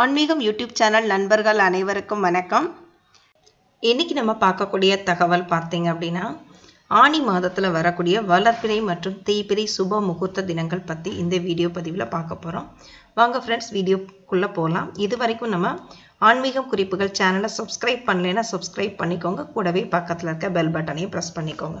ஆன்மீகம் YouTube channel நண்பர்கள் அனைவருக்கும் வணக்கம். இன்னைக்கு நம்ம பார்க்கக்கூடிய தகவல் பார்த்தீங்க அப்படின்னா ஆனி மாதத்தில் வரக்கூடிய வளர்ப்பிறை மற்றும் தீப்பிறை சுப முகூர்த்த தினங்கள் பற்றி இந்த வீடியோ பதிவில் பார்க்க போகிறோம் வாங்க ஃப்ரெண்ட்ஸ் வீடியோக்குள்ளே போகலாம் இது வரைக்கும் நம்ம ஆன்மீகம் குறிப்புகள் சேனலை சப்ஸ்கிரைப் பண்ணலைன்னா சப்ஸ்கிரைப் பண்ணிக்கோங்க. கூடவே பக்கத்தில் இருக்க பெல் பட்டனையும் ப்ரெஸ் பண்ணிக்கோங்க.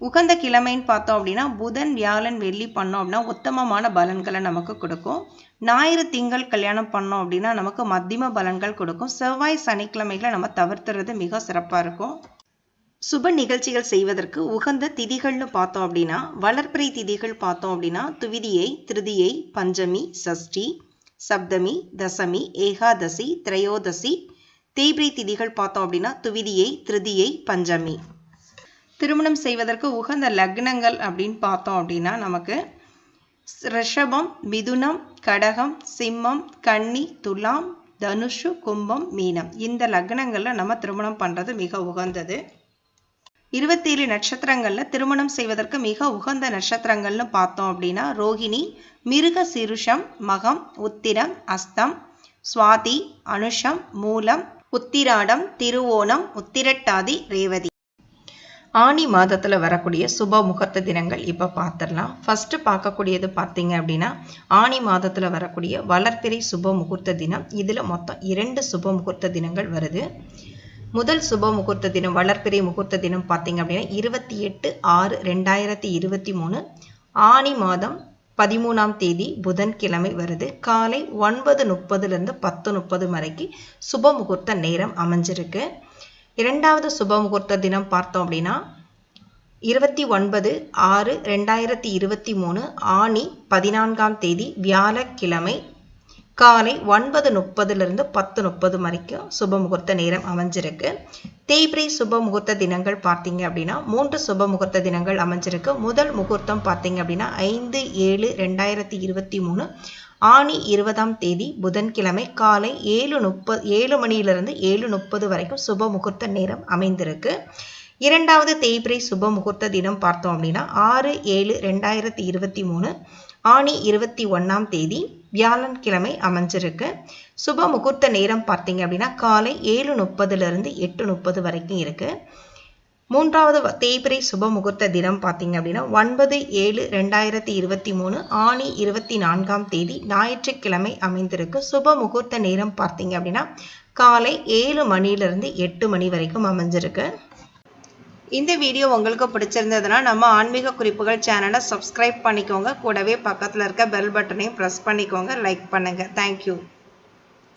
உகந்த கிழமைன்னு பார்த்தோம் அப்படின்னா புதன் வியாழன் வெள்ளி பண்ணோம் அப்படின்னா உத்தமமான பலன்களை நமக்கு கொடுக்கும். ஞாயிறு திங்கள் கல்யாணம் பண்ணோம் அப்படின்னா நமக்கு மத்தியம பலன்கள் கொடுக்கும். செவ்வாய் சனிக்கிழமைகளை நம்ம தவிர்த்துறது மிக சிறப்பாக இருக்கும். சுப நிகழ்ச்சிகள் செய்வதற்கு உகந்த திதிகள்னு பார்த்தோம் அப்படின்னா வளர்ப்பிறை திதிகள் பார்த்தோம் அப்படின்னா துவிதியை திருதியை பஞ்சமி சஷ்டி சப்தமி தசமி ஏகாதசி திரையோதசி தேய்பிரை திதிகள் பார்த்தோம் அப்படின்னா துவிதியை திருதியை பஞ்சமி. திருமணம் செய்வதற்கு உகந்த லக்னங்கள் அப்படின்னு பார்த்தோம் அப்படின்னா நமக்கு ரிஷபம் மிதுனம் கடகம் சிம்மம் கன்னி துலாம் தனுஷு கும்பம் மீனம். இந்த லக்னங்களில் நம்ம திருமணம் பண்ணுறது மிக உகந்தது. இருபத்தேழு நட்சத்திரங்களில் திருமணம் செய்வதற்கு மிக உகந்த நட்சத்திரங்கள்னு பார்த்தோம் அப்படின்னா ரோகிணி மிருக சிருஷம் மகம் உத்திரம் அஸ்தம் சுவாதி அனுஷம் மூலம் உத்திராடம் திருவோணம் உத்திரட்டாதி ரேவதி. ஆனி மாதத்தில் வரக்கூடிய சுப முகூர்த்த தினங்கள் இப்போ பார்த்துடலாம் ஃபஸ்ட்டு பார்க்கக்கூடியது பார்த்தீங்க அப்படின்னா ஆனி மாதத்தில் வரக்கூடிய வளர்ப்பிறை சுப முகூர்த்த தினம். இதில் மொத்தம் இரண்டு சுப முகூர்த்த தினங்கள் வருது. முதல் சுப முகூர்த்த தினம் வளர்ப்பிறை முகூர்த்த தினம் பார்த்தீங்க அப்படின்னா இருபத்தி எட்டு ஆறு ரெண்டாயிரத்தி இருபத்தி மூணு. ஆனி மாதம் பதிமூணாம் தேதி புதன்கிழமை வருது. காலை ஒன்பது முப்பதுலேருந்து பத்து முப்பது வரைக்கும் சுப முகூர்த்த நேரம் அமைஞ்சிருக்கு. இரண்டாவது சுப முகூர்த்த தினம் பார்த்தோம் அப்படின்னா இருபத்தி ஒன்பது ஆறு ரெண்டாயிரத்தி இருபத்தி மூணு ஆணி பதினான்காம் தேதி வியாழக்கிழமை காலை ஒன்பது முப்பதுலேருந்து பத்து முப்பது வரைக்கும் சுப முகூர்த்த நேரம் அமைஞ்சிருக்கு. தேய்பிரை சுப முகூர்த்த தினங்கள் பார்த்தீங்க அப்படின்னா மூன்று சுப முகூர்த்த தினங்கள் அமைஞ்சிருக்கு. முதல் முகூர்த்தம் பார்த்தீங்க அப்படின்னா ஐந்து ஏழு ரெண்டாயிரத்தி இருபத்தி மூணு. ஆணி இருபதாம் தேதி புதன்கிழமை காலை ஏழு முப்பது ஏழு மணியிலிருந்து ஏழு முப்பது வரைக்கும் சுப முகூர்த்த நேரம் அமைந்திருக்கு. இரண்டாவது தேய்பிரை சுப முகூர்த்த தினம் பார்த்தோம் அப்படின்னா ஆறு ஏழு ரெண்டாயிரத்தி இருபத்தி மூணு. ஆணி இருபத்தி ஒன்றாம் தேதி வியாழன்கிழமை அமைஞ்சிருக்கு. சுப முகூர்த்த நேரம் பார்த்தீங்க அப்படின்னா காலை ஏழு முப்பதுலேருந்து எட்டு முப்பது வரைக்கும் இருக்குது மூன்றாவது தேய்பிரை சுப முகூர்த்த தினம் பார்த்தீங்க அப்படின்னா ஒன்பது ஏழு ரெண்டாயிரத்தி இருபத்தி மூணு ஆணி இருபத்தி நான்காம் தேதி ஞாயிற்றுக்கிழமை அமைந்திருக்கு. சுப முகூர்த்த நேரம் பார்த்தீங்க அப்படின்னா காலை ஏழு மணிலிருந்து எட்டு மணி வரைக்கும் அமைஞ்சிருக்கு. இந்த வீடியோ உங்களுக்கு பிடிச்சிருந்ததுன்னா நம்ம ஆன்மீக குறிப்புகள் சேனலை சப்ஸ்கிரைப் பண்ணிக்கோங்க. கூடவே பக்கத்தில் இருக்க பெல் பட்டனையும் ப்ரெஸ் பண்ணிக்கோங்க. லைக் பண்ணுங்கள் தேங்க்யூ